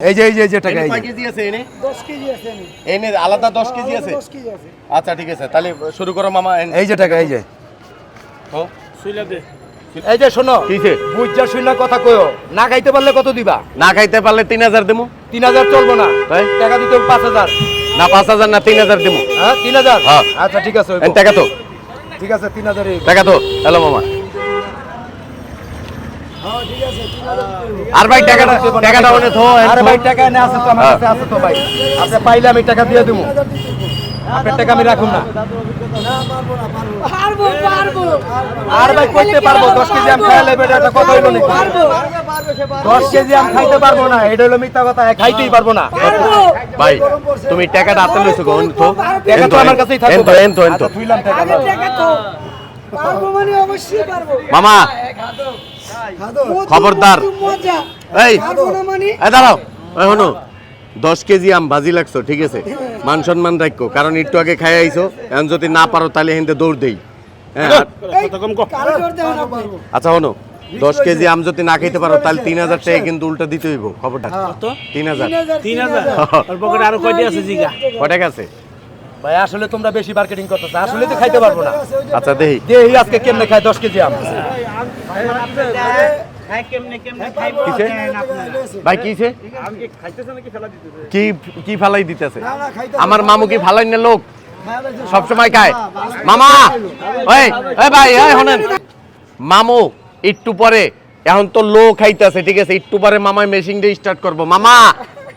এই যে এই যে এই যে টাকা এনে এই কয় কেজি আছে এনে? দশ কেজি আছে এনে। এনে আলাদা দশ কেজি আছে? দশ কেজি আছে। আচ্ছা ঠিক আছে। তাহলে শুরু করো মামা এই যে টাকা এই যে। ও, এই যে শোনো। কিসে? বুঝা শুনলে কথা কইও। না খাইতে পারলে কত দিবা? না খাইতে পারলে তিন হাজার দেবো তিন হাজার চলবো না। তাই? টাকা দিতে হবে পাঁচ হাজার। না পাঁচ হাজার না তিন হাজার দেবো হ্যাঁ তিন হাজার? হ্যাঁ। আচ্ছা ঠিক আছে। টাকা তো। ঠিক আছে তিন হাজারই টাকা তো। হ্যালো মামা। আর ভাই টাকাটা টাকাটা অনেক থো আরে। ভাই টাকা এনে আছে তো আমার হ্যাঁ। কাছে আছে তো ভাই। আপনি পাইলে আমি টাকা দিয়ে দেবো। আপনার টাকা আমি রাখুন না। পারব পারব আর ভাই করতে পারব দশ কেজি আম খাইলে এটা কথা হইল নাকি? দশ কেজি আম খাইতে পারব না এটা হলো মিথ্যা কথা খাইতেই পারব না। ভাই তুমি টাকাটা হাতে লইছো গো থো টাকা তো আমার কাছেই থাকবে আচ্ছা, তুইলাম টাকা আগে টাকা তো। পারব মানে অবশ্যই পারব। মামা। খবরদার। এই। মানে এই দাঁড়াও। এই হনো দশ কেজি আম ভাজি লাগছো ঠিক আছে? মান সম্মান রাখো কারণ একটু আগে খাই আইছো। এখন যদি না পারো তাহলে হিন্দে দৌড় দেই। হ্যাঁ আচ্ছা হনো দশ কেজি আম যদি না খাইতে পারো তাহলে তিন হাজার টাকা কিন্তু উল্টা দিতে হইব খবরটা। তিন হাজার। তিন হাজার। আরও কয়টি আছে জিগা? কয় টাকা আছে? ভাই আসলে তোমরা বেশি মার্কেটিং করতেছো আসলে তো খাইতে পারব না। আচ্ছা দেখি দেহি আজকে কেমনে খায় দশ কেজি আম? কি কি দিতেছে? আমার মামু কি ফালাই না লোক? সবসময় খায়। মামা! ওই ভাই এই হনেন মামু, একটু পরে। এখন তো লো খাইতেছে, ঠিক আছে? একটু পরে মেশিন দিয়ে স্টার্ট করব। মামা!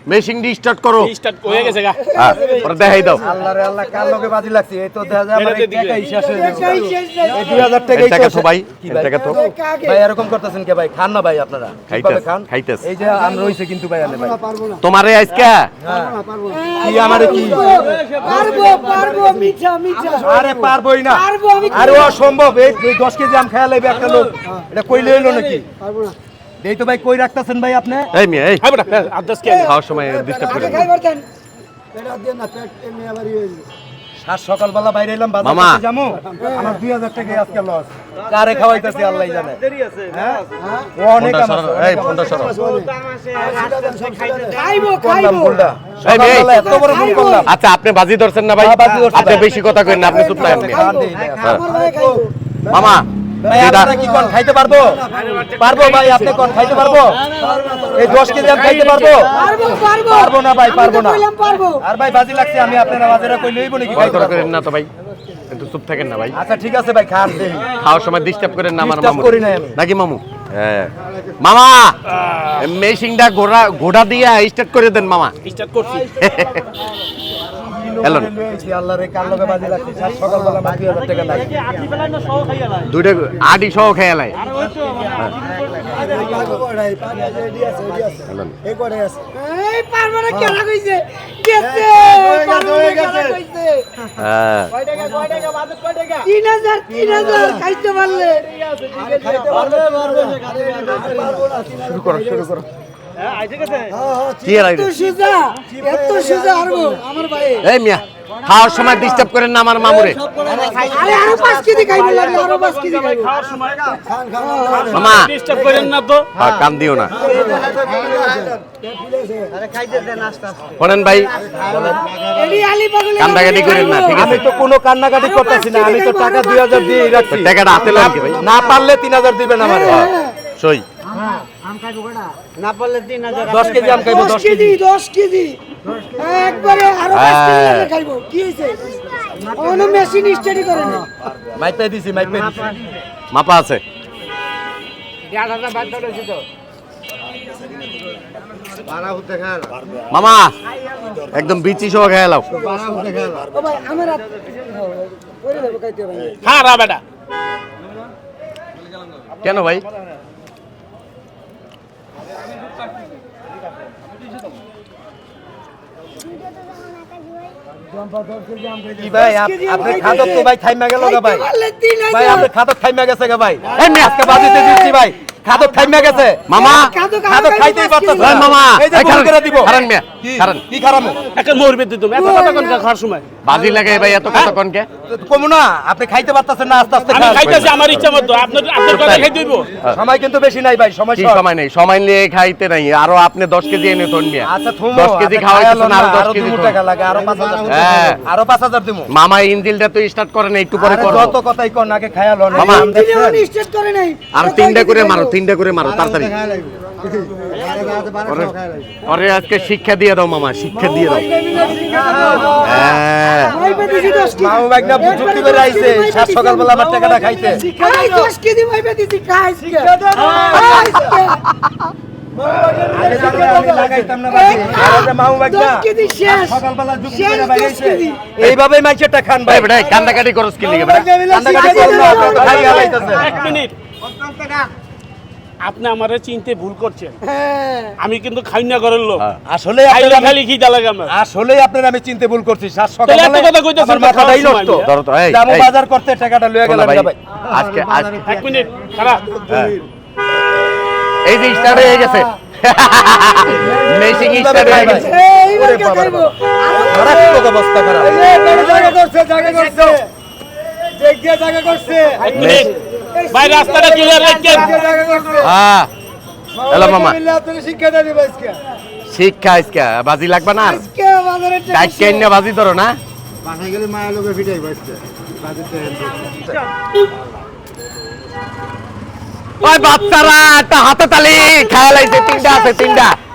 মেশিন দিয়ে স্টার্ট করো। স্টার্ট হয়ে গেছে গা। হ্যাঁ, পরে দেখাই দাও। আল্লাহ রে আল্লাহ কার লগে বাজি লাগছে এই তো দেখা যায় আমার এটাতে দিবে। টাকাই শেষ হয়ে হয়ে এই দুই হাজার টাকাই টাকা তো ভাই কি টাকা তো। ভাই এরকম করতেছেন কে ভাই? খান না ভাই আপনারা। খাইতেছে, কীভাবে খান? খাইতেছে। এই যে আম রইছে কিন্তু ভাই আনে ভাই। পারব না। তোমারে আজকে? কি আমারে কি? পারব পারব মিঠা মিঠা। আরে পারবোই না। পারব আমি আরে অসম্ভব। এই এই দশ কেজি আম খেয়া লাগবে একটা লোক। এটা কইলে হইল নাকি? পারব না। এই তো ভাই কই রাখতেছেন ভাই আপনি? এই মিয়া এই। কে খাওয়ার সময় ডিস্টার্ব করে আগে খাইবার দেন। পেটা দিয়ে না পেট এমনি আবার ইয়ে হয়ে। সাত সকালবেলা বাইরে এলাম বাজার মামা। করতে যামু আমার দুই হাজার টাকা আজকে লস কারে খাওয়াইতেছে আল্লাহ জানে। হ্যাঁ? ও অনেক এই ফোনটা খাইবো করলাম এত বড় ভুল আচ্ছা আপনি বাজি ধরছেন না ভাই? হ্যাঁ, আপনি বেশি কথা কইন না আপনি চুপ থাকেন। খাইবো। মামা ভাই আপনারা কি কোন খাইতে পারব? পারব ভাই আপনি কোন খাইতে পারব? এই দশ কেজি আম খাইতে পারব? পারব পারব। পারব না ভাই, পারব না। আর ভাই বাজি লাগছে আমি আপনারা বাজারে কই লইব নাকি খাইতে পারব? না তো ভাই কিন্তু চুপ থাকেন না ভাই। আচ্ছা ঠিক আছে ভাই খান খাওয়ার সময় ডিস্টার্ব করেন না আমার মামু। করি নাই নাকি মামু? হ্যাঁ। মামা! ঘোড়া ঘোড়া দিয়ে স্টার্ট করে দেন মামা। স্টার্ট করছি। দুইটা আডি সহ খেয়ালাই আর ওই তো এই পারব না কেন কইছে? গেছে পারব না কেন কইছে? হ্যাঁ। খাইতে পারলে। শুরু করো শুরু করো। কি আর এত সুজা এত সুজা আরবো আমার ভাই। এই মিয়া খাওয়ার সময় ডিস্টার্ব করেন না আমার মামুরে। আরে আরও পাঁচ কেজি খাইবো লাগলে আরও পাঁচ কেজি খাইবো। খাওয়ার সময় মামা ডিস্টার্ব করেন না তো। হ্যাঁ, কান দিও না। শোনেন ভাই। এডি আলি পাগলে কান্দাকাটি করেন না ঠিক আছে? তো কোনো কান্নাকাটি করতেছি না আমি তো টাকা দুই হাজার দিয়ে রাখছি। টাকাটা হাতে লাগবে না পারলে তিন হাজার দিবেন আমার। সই। দশ কেজি আম খাইবো দশ দশ কেজি কেজি। দশ কেজি। একবারে আরও পাঁচ কেজি। খাইবো। কি হয়েছে কোনো মেশিন স্টাডি করে না মাইক দিছি মাইক দিছি। মাপা আছে। মামা একদম বিচি সহ খেয়ালাও ও ভাই আমার হাত করে দেবো খাইতে ভাই খারা বেটা। কেন ভাই? কি ভাই আপ- আপনি খাদক তো ভাই থাইমা গেল গা ভাই। ভাই আপনি খাদক থাইমা গেছে গা ভাই। এই মিয়া। আজকে বাজিতে দিচ্ছি ভাই। খাদক থাইমা গেছে। মামা খাদক খাইতেই পারতাছ এই মামা এই যে করে দিব। খারান মিয়া কি? খারান কি খারাপ? একটা মরবে তুই তুমি এত কথা কোন খাওয়ার সময়। বাজি লাগাই ভাই এত কমু না আপনি খাইতে পারতেছেন না আস্তে আস্তে আমি খাইতেছি আমার ইচ্ছা মতো। আপনার আপনার কথা খাই দিব সময় কিন্তু বেশি নাই ভাই সময় কি সময় নেই? সময় নিয়ে খাইতে নাই। আরও আপনি দশ কেজি এনে তোন মিয়া। আচ্ছা থুমো দশ কেজি আপনি খাওয়াইতেছেন আরও না, দশ আরও কেজি টাকা লাগে আরও পাঁচ হাজার হ্যাঁ। আরও পাঁচ হাজার দিমু। মামা ইঞ্জিলটা তো স্টার্ট করে না একটু পরে করব যত কথাই কর নাকে খায়ালো না মামা। স্টার্ট করে নাই। আর তিনটা করে মারো তিনটা করে মারো তাড়াতাড়ি। ওরে- আজকে শিক্ষা দিয়ে দাও মামা শিক্ষা দিয়ে দাও। হ্যাঁ। মামু করে আইছে? সাত সকালবেলা আমার টাকাটা কেজি খাই এইভাবেই মাইছেটা খান ভাই। কান্দাকাটি করস কি কান্দাকাটি হালাইতেছেন। এক মিনিট। আপনি আমারে চিনতে ভুল করছেন। হ্যাঁ। আমি কিন্তু খাই না করার লোক হ্যাঁ। আসলে খাইলে খালি খিদা লাগে আমার। আসলে আপনার আমি চিনতে ভুল করছি সাত তাহলে এত কথা কইতেছেন আমার তো মাথাটাই নষ্ট। ধরো তো এই এই, বাজার করতে টাকাটা লয়ে গেলাম ভাই আজকে আজকে এক মিনিট খারাপ। হ্যাঁ। এই যে স্টার্ট হয়ে গেছে। মেশিং স্টার্ট হয়ে গেছে? এইবার কে বাবা খাইবো মারাত্মক অবস্থা খারাপ। ভাই রাস্তাটা ক্লিয়ার রাখেন হ্যাঁ। হ্যালো মামা। শিক্ষা আজকে। বাজি লাগবে না? কেন বাজি ধরো না। ওই বাচ্চারা একটা হাতে তালি। খেয়াল আইছে তিনটা আছে তিনটা।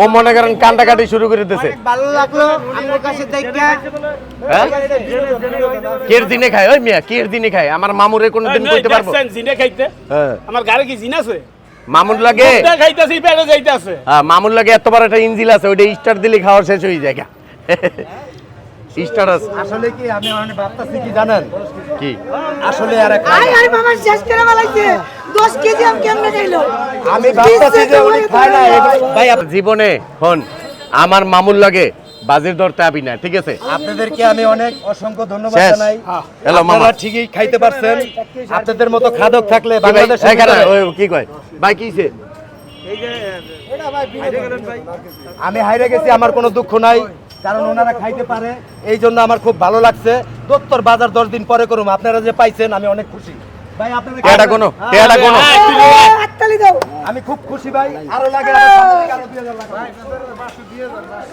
ও মনে করেন কান্দাকাটি শুরু করে দিতেছে ভালো লাগল আমার কাছে দেখা হ্যাঁ? কের দিনে খায়? ওই মিয়া কের দিনে খায়? আমার মামুরে কোনদিন কইতে পারব? জিনে খাইতে? হ্যাঁ। আমার গাড়ি কি জিন আছে? মামুর লাগে খাইতেছি পেটে যাইতেছে। হ্যাঁ মামুর লাগে এত বড় একটা ইঞ্জিল আছে ওইটা স্টার দিলে খাওয়া শেষ হয়ে যায় স্টার আছে। আসলে কি আমি মানে ভাবতেছি কি জানেন? কি? আসলে আর এক আই আই মামা শেষ করে ফেলাইছে। 10 কেজি আম কেমনে খাইলো? আমি ভাবতেছি যে উনি খায় না ভাই জীবনে হন আমার মামুর লাগে বাজির ধরতে আবি না ঠিক আছে? আপনাদেরকে আমি অনেক অসংখ্য ধন্যবাদ। জানাই। হ্যালো মামা। আপনারা ঠিকই খাইতে পারছেন। আপনাদের মতো খাদক থাকলে কি বাংলাদেশ এখানে, কি কয়? ভাই কিছে আমি হাইরে গেছি আমার কোনো দুঃখ নাই কারণ ওনারা খাইতে পারে। এই জন্য আমার খুব ভালো লাগছে। দত্তর বাজার দশ দিন পরে করুম। আপনারা যে পাইছেন আমি অনেক খুশি। ভাই কোনো কোনো হ্যাঁ, হাততালি দাও। আমি খুব খুশি ভাই আরও লাগে আরও সামনে থেকে আরও 2000 লাগে।